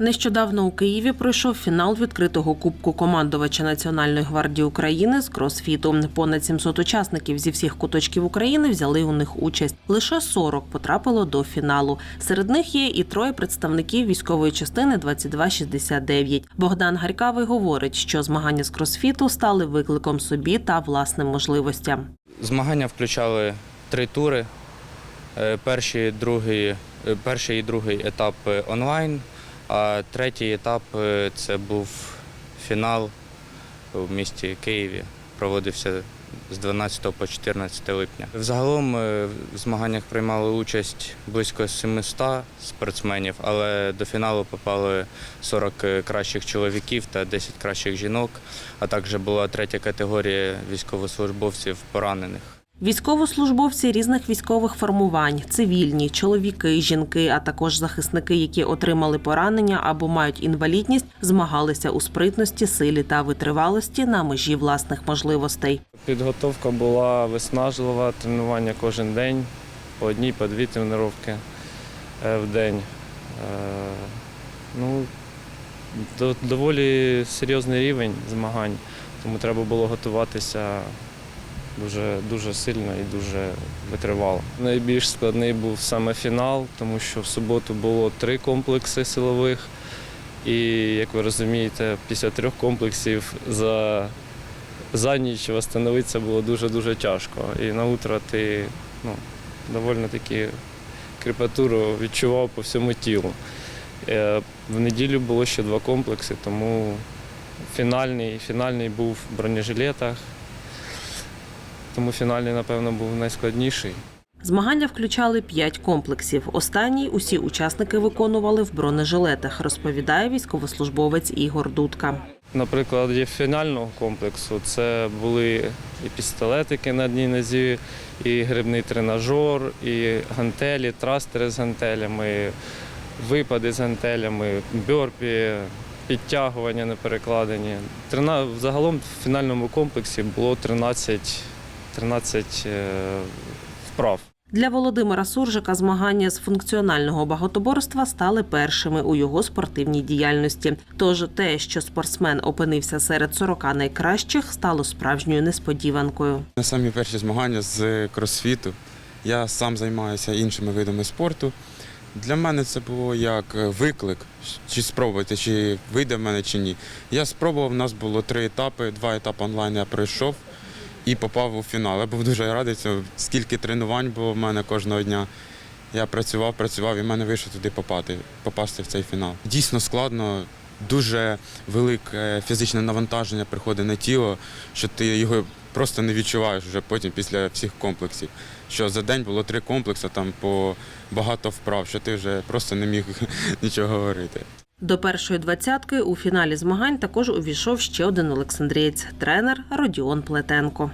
Нещодавно у Києві пройшов фінал відкритого кубку командувача Національної гвардії України з кросфіту. Понад 700 учасників зі всіх куточків України взяли у них участь. Лише 40 потрапило до фіналу. Серед них є і троє представників військової частини 2269. Богдан Гарькавий говорить, що змагання з кросфіту стали викликом собі та власним можливостям. Змагання включали три тури. Е, Перший, другий, е, перший і другий етап е, онлайн, а третій етап е, це був фінал у місті Києві. Проводився з 12 по 14 липня. Взагалом е, в змаганнях приймали участь близько 700 спортсменів, але до фіналу попали 40 кращих чоловіків та 10 кращих жінок, а також була третя категорія військовослужбовців поранених. Військовослужбовці різних військових формувань, цивільні, чоловіки, жінки, а також захисники, які отримали поранення або мають інвалідність, змагалися у спритності, силі та витривалості на межі власних можливостей. Підготовка була виснажлива, тренування кожен день, по одній, по дві тренування е, в день. Е, Ну, доволі серйозний рівень змагань, тому треба було готуватися дуже, дуже сильно і дуже витривало. Найбільш складний був саме фінал, тому що в суботу було три комплекси силових. І, як ви розумієте, після трьох комплексів за за ніч встановитися було дуже-дуже тяжко. І на утро ти ну, доволі таки крепатуру відчував по всьому тілу. Е, В неділю було ще два комплекси, тому фінальний, фінальний був в бронежилетах. Тому фінальний, напевно, був найскладніший. Змагання включали п'ять комплексів. Останній усі учасники виконували в бронежилетах, розповідає військовослужбовець Ігор Дудка. Наприклад, є фінального комплексу це були і пістолетики на одній нозі, і грибний тренажер, і гантелі, трастери з гантелями, випади з гантелями, бьорпі, підтягування не перекладені. Трина- Загалом в фінальному комплексі було 13, 13 е, вправ. Для Володимира Суржика змагання з функціонального багатоборства стали першими у його спортивній діяльності. Тож те, що спортсмен опинився серед 40 найкращих, стало справжньою несподіванкою. На самі перші змагання з кросфіту. Я сам займаюся іншими видами спорту. Для мене це було як виклик, чи спробувати, чи вийде в мене, чи ні. Я спробував, у нас було три етапи, два етапи онлайн я пройшов і попав у фінал. Я був дуже радий цьому. Скільки тренувань було в мене кожного дня. Я працював, працював і в мене вийшло туди попати, попасти в цей фінал. Дійсно складно, дуже велике фізичне навантаження приходить на тіло, що ти його просто не відчуваєш вже потім після всіх комплексів. Що за день було три комплекси, там по багато вправ, що ти вже просто не міг нічого говорити. До першої двадцятки у фіналі змагань також увійшов ще один олександрієць – тренер Родіон Плетенко.